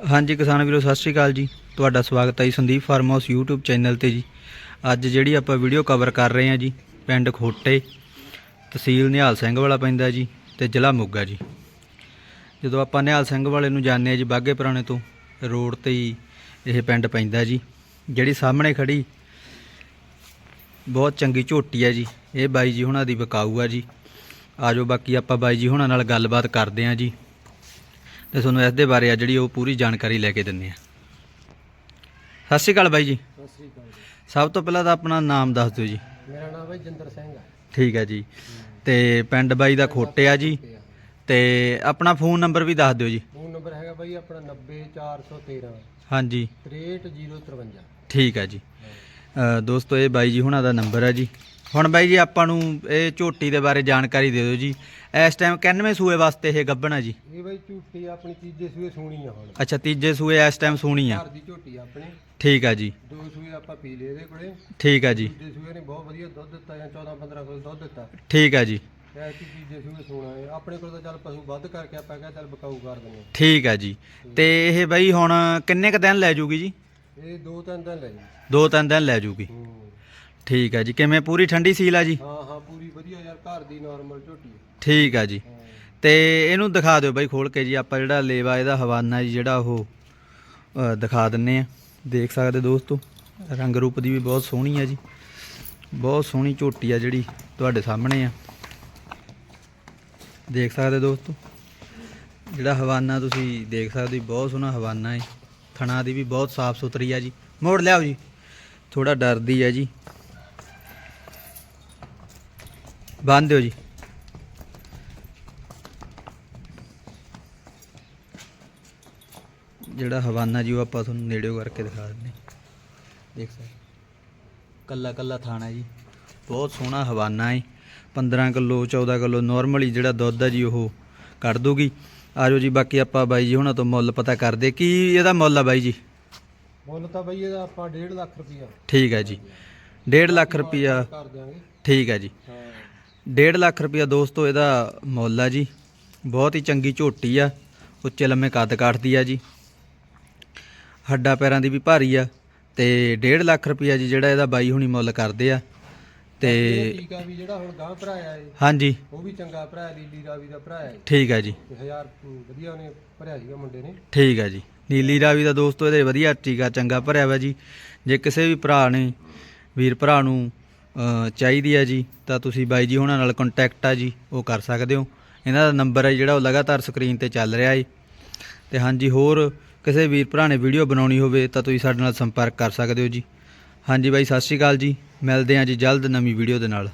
ਹਾਂਜੀ ਕਿਸਾਨ ਵੀਰੋ, ਸਤਿ ਸ਼੍ਰੀ ਅਕਾਲ ਜੀ। ਤੁਹਾਡਾ ਸਵਾਗਤ ਹੈ ਜੀ Sandeep farm house YouTube channel ਤੇ ਜੀ। ਅੱਜ ਜਿਹੜੀ ਆਪਾਂ ਵੀਡੀਓ ਕਵਰ ਕਰ ਰਹੇ ਹਾਂ ਜੀ, ਪਿੰਡ ਖੋਟੇ, ਤਹਿਸੀਲ ਨਿਹਾਲ ਸਿੰਘ ਵਾਲਾ ਪੈਂਦਾ ਜੀ ਤੇ ਜ਼ਿਲ੍ਹਾ ਮੋਗਾ ਜੀ। ਜਦੋਂ ਆਪਾਂ ਨਿਹਾਲ ਸਿੰਘ ਵਾਲੇ ਨੂੰ ਜਾਣਦੇ ਹਾਂ ਜੀ ਬਾਗੇ ਪੁਰਾਣੇ ਤੋਂ, ਰੋਡ ਤੇ ਹੀ ਇਹ ਪਿੰਡ ਪੈਂਦਾ ਜੀ। ਜਿਹੜੀ ਸਾਹਮਣੇ ਖੜੀ, ਬਹੁਤ ਚੰਗੀ ਝੋਟੀ ਹੈ ਜੀ। ਇਹ ਬਾਈ ਜੀ ਹੁਣਾਂ ਦੀ ਬਕਾਊ ਆ ਜੀ। ਆਜੋ ਬਾਕੀ ਆਪਾਂ ਬਾਈ ਜੀ ਹੁਣਾਂ ਨਾਲ ਗੱਲਬਾਤ ਕਰਦੇ ਹਾਂ ਜੀ। ਤੇ ਤੁਹਾਨੂੰ ਇਸ ਦੇ ਬਾਰੇ ਆ ਜਿਹੜੀ ਉਹ ਪੂਰੀ ਜਾਣਕਾਰੀ ਲੈ ਕੇ ਦਿੰਨੇ ਆ। ਸਤਿ ਸ਼੍ਰੀ ਅਕਾਲ ਬਾਈ ਜੀ। ਸਤਿ ਸ੍ਰੀ ਅਕਾਲ ਸਭ ਤੋਂ ਪਹਿਲਾਂ ਤਾਂ ਆਪਣਾ ਨਾਮ ਦੱਸ ਦਿਓ ਜੀ। ਮੇਰਾ ਨਾਮ ਹੈ ਜਿੰਦਰ ਸਿੰਘ ਹੈ ਠੀਕ ਹੈ ਜੀ। ਤੇ ਪਿੰਡ ਬਾਈ ਦਾ ਖੋਟੇ ਆ ਜੀ। ਤੇ ਆਪਣਾ ਫੋਨ ਨੰਬਰ ਵੀ ਦੱਸ ਦਿਓ ਜੀ। ਫੋਨ ਨੰਬਰ ਹੈਗਾ ਬਾਈ ਆਪਣਾ 90413 ਹਾਂਜੀ। 63053 ਠੀਕ ਹੈ ਜੀ। ਦੋਸਤੋ ਇਹ ਬਾਈ ਜੀ ਹੁਣਾਂ ਦਾ ਨੰਬਰ ਹੈ ਜੀ। ਹੁਣ ਬਾਈ ਜੀ ਆਪਾਂ ਨੂੰ ਇਹ ਝੋਟੀ ਦੇ ਬਾਰੇ ਜਾਣਕਾਰੀ ਦੇ ਦਿਓ ਜੀ। ਇਸ ਟਾਈਮ 91 ਸੂਏ ਵਾਸਤੇ ਇਹ ਗੱਭਣ ਆ ਜੀ? ਇਹ ਬਾਈ ਝੂਟੀ ਆਪਣੀ ਤੀਜੇ ਸੂਏ ਸੋਣੀ ਆ ਹੁਣ। ਅੱਛਾ ਤੀਜੇ ਸੂਏ ਇਸ ਟਾਈਮ ਸੂਣੀ ਆ। ਘਰ ਦੀ ਝੋਟੀ ਆ ਆਪਣੀ। ਠੀਕ ਆ ਜੀ। ਦੋ ਸੂਏ ਆਪਾਂ ਪੀ ਲਏ ਇਹਦੇ ਕੋਲੇ। ਠੀਕ ਆ ਜੀ। ਤੀਜੇ ਸੂਏ ਨੇ ਬਹੁਤ ਵਧੀਆ ਦੁੱਧ ਦਿੱਤਾ ਜਾਂ 14 15 ਕਿਲੋ ਦੁੱਧ ਦਿੱਤਾ। ਠੀਕ ਆ ਜੀ। ਇਹ ਕੀ ਤੀਜੇ ਸੂਏ ਸੋਣਾ ਹੈ ਆਪਣੇ ਕੋਲ ਤਾਂ ਚੱਲ ਪਸ਼ੂ ਵੱਧ ਕਰਕੇ ਆਪਾਂ ਕਿਹਾ ਚੱਲ ਬਕਾਊ ਕਰ ਦਿੰਦੇ ਠੀਕ ਆ ਜੀ। ਤੇ ਇਹ ਬਾਈ ਹੁਣ ਕਿੰਨੇ ਕ ਦਿਨ ਲੈ ਜੂਗੀ ਜੀ। ਇਹ ਦੋ ਤਿੰਨ ਦਿਨ ਲੈ ਜੀ। ਦੋ ਤਿੰਨ ਦਿਨ ਲੈ ਜੂਗੀ। ਹੂੰ। ਠੀਕ ਆ ਜੀ ਕਿਵੇਂ? ਪੂਰੀ ਠੰਡੀ ਸੀਲ ਆ ਜੀ? ਹਾਂ ਹਾਂ ਪੂਰੀ ਵਧੀਆ ਯਾਰ ਘਰ ਦੀ ਨਾਰਮਲ ਝੋਟੀ ਹੈ। ਠੀਕ ਆ ਜੀ। ਹਾਂ। ਤੇ ਇਹਨੂੰ ਦਿਖਾ ਦਿਓ ਬਾਈ ਖੋਲ ਕੇ ਜੀ ਆਪਾਂ ਜਿਹੜਾ ਲੇਵਾ ਇਹਦਾ ਹਵਾਨਾ ਜੀ ਜਿਹੜਾ ਉਹ ਅ, ਦਿਖਾ ਦਿੰਨੇ ਆ। ਦੇਖ ਸਕਦੇ ਦੋਸਤੋ ਰੰਗ ਰੂਪ ਦੀ ਵੀ ਬਹੁਤ ਸੋਹਣੀ ਆ ਜੀ। ਬਹੁਤ ਸੋਹਣੀ ਝੋਟੀ ਆ ਜਿਹੜੀ ਤੁਹਾਡੇ ਸਾਹਮਣੇ ਆ। ਦੇਖ ਸਕਦੇ ਦੋਸਤੋ ਜਿਹੜਾ ਹਵਾਨਾ ਤੁਸੀਂ ਦੇਖ ਸਕਦੇ ਹੋ, ਬਹੁਤ ਸੋਹਣਾ ਹਵਾਨਾ ਹੈ ਥਣਾ ਦੀ ਵੀ ਬਹੁਤ ਸਾਫ਼ ਸੁਥਰੀ ਆ ਜੀ। ਮੋੜ ਲਿਆਓ ਜੀ। ਥੋੜਾ ਡਰਦੀ ਆ ਜੀ। ਬੰਨ ਦਿਓ ਜੀ। ਜਿਹੜਾ ਹਵਾਨਾ ਜੀ ਉਹ ਆਪਾਂ ਤੁਹਾਨੂੰ ਨੇੜਿਓ ਕਰਕੇ ਦਿਖਾ ਦਿੰਦੇ। ਦੇਖ ਸਕਦੇ ਕੱਲਾ ਕੱਲਾ ਥਾਣਾ ਜੀ। ਬਹੁਤ ਸੋਹਣਾ ਹਵਾਨਾ ਹੈ। 15 ਕਿਲੋ 14 ਕਿਲੋ ਨਾਰਮਲੀ ਜਿਹੜਾ ਦੁੱਧ ਹੈ ਜੀ ਉਹ ਕੱਢ ਦੂਗੀ ਆਜੋ ਜੀ ਬਾਕੀ ਆਪਾਂ ਬਾਈ ਜੀ ਹੁਣਾਂ ਤੋਂ ਮੁੱਲ ਪਤਾ ਕਰਦੇ। ਕੀ ਇਹਦਾ ਮੁੱਲ ਆ ਬਾਈ ਜੀ? ਮੁੱਲ ਤਾਂ ਬਈ ਇਹਦਾ ਆਪਾਂ 1.5 ਲੱਖ ਰੁਪਈਆ। ਠੀਕ ਹੈ ਜੀ। 1.5 ਲੱਖ ਰੁਪਈਆ। ਕਰ ਦਿਆਂਗੇ। ਠੀਕ ਹੈ ਜੀ। 1.5 ਲੱਖ ਰੁਪਈਆ ਦੋਸਤੋ ਇਹਦਾ ਮੁੱਲ ਆ ਜੀ। ਬਹੁਤ ਹੀ ਚੰਗੀ ਝੋਟੀ ਆ। ਉੱਚੇ ਲੰਮੇ ਕੱਦ ਕਾਠਦੀ ਆ ਜੀ। ਹੱਡਾਂ ਪੈਰਾਂ ਦੀ ਵੀ ਭਾਰੀ ਆ ਤੇ 1.5 ਲੱਖ ਰੁਪਈਆ ਜੀ ਜਿਹੜਾ ਇਹਦਾ ਬਾਈ ਹੁਣੀ ਮੁੱਲ ਕਰਦੇ ਆ। ਤੇ ਇਹ ਟੀਕਾ ਵੀ ਜਿਹੜਾ ਹੁਣ ਗਾਂ ਭਰਾਇਆ ਏ ਹਾਂਜੀ। ਉਹ ਵੀ ਚੰਗਾ ਭਰਾ ਲੀਲੀ ਰਾਵੀ ਦਾ ਭਰਾ ਹੈ। ਠੀਕ ਹੈ ਜੀ। ਤੇ ਹਜ਼ਾਰ ਅਮ, ਵਧੀਆ ਉਹਨੇ ਭਰਿਆ ਸੀਗਾ ਮੁੰਡੇ ਨੇ। ਠੀਕ ਹੈ ਜੀ। ਨੀਲੀ ਰਾਵੀ ਦਾ ਦੋਸਤੋ ਇਹਦੇ ਵਧੀਆ ਟੀਕਾ ਚੰਗਾ ਭਰਿਆ ਵਾ ਜੀ। ਜੇ ਕਿਸੇ ਵੀ ਭਰਾ ਨੇ ਵੀਰ ਭਰਾ ਨੂੰ ਚਾਹੀਦੀ ਹੈ ਜੀ, ਤਾਂ ਤੁਸੀਂ ਬਾਈ ਜੀ ਉਹਨਾਂ ਨਾਲ ਕੰਟੈਕਟ ਆ ਜੀ, ਉਹ ਕਰ ਸਕਦੇ ਹੋ। ਇਹਨਾਂ ਦਾ ਨੰਬਰ ਹੈ ਜਿਹੜਾ ਉਹ ਲਗਾਤਾਰ ਸਕਰੀਨ ਤੇ ਚੱਲ ਰਿਹਾ ਹੈ ਤੇ ਹਾਂਜੀ, ਹੋਰ ਕਿਸੇ ਵੀਰ ਭਰਾ ਨੇ ਵੀਡੀਓ ਬਣਾਉਣੀ ਹੋਵੇ, ਤਾਂ ਤੁਸੀਂ ਸਾਡੇ ਨਾਲ ਸੰਪਰਕ ਕਰ ਸਕਦੇ ਹੋ ਜੀ। ਹਾਂਜੀ ਬਾਈ, ਸਤਿ ਸ਼੍ਰੀ ਅਕਾਲ ਜੀ। ਮਿਲਦੇ ਹਾਂ ਜੀ ਜਲਦ ਨਵੀਂ ਵੀਡੀਓ ਦੇ ਨਾਲ।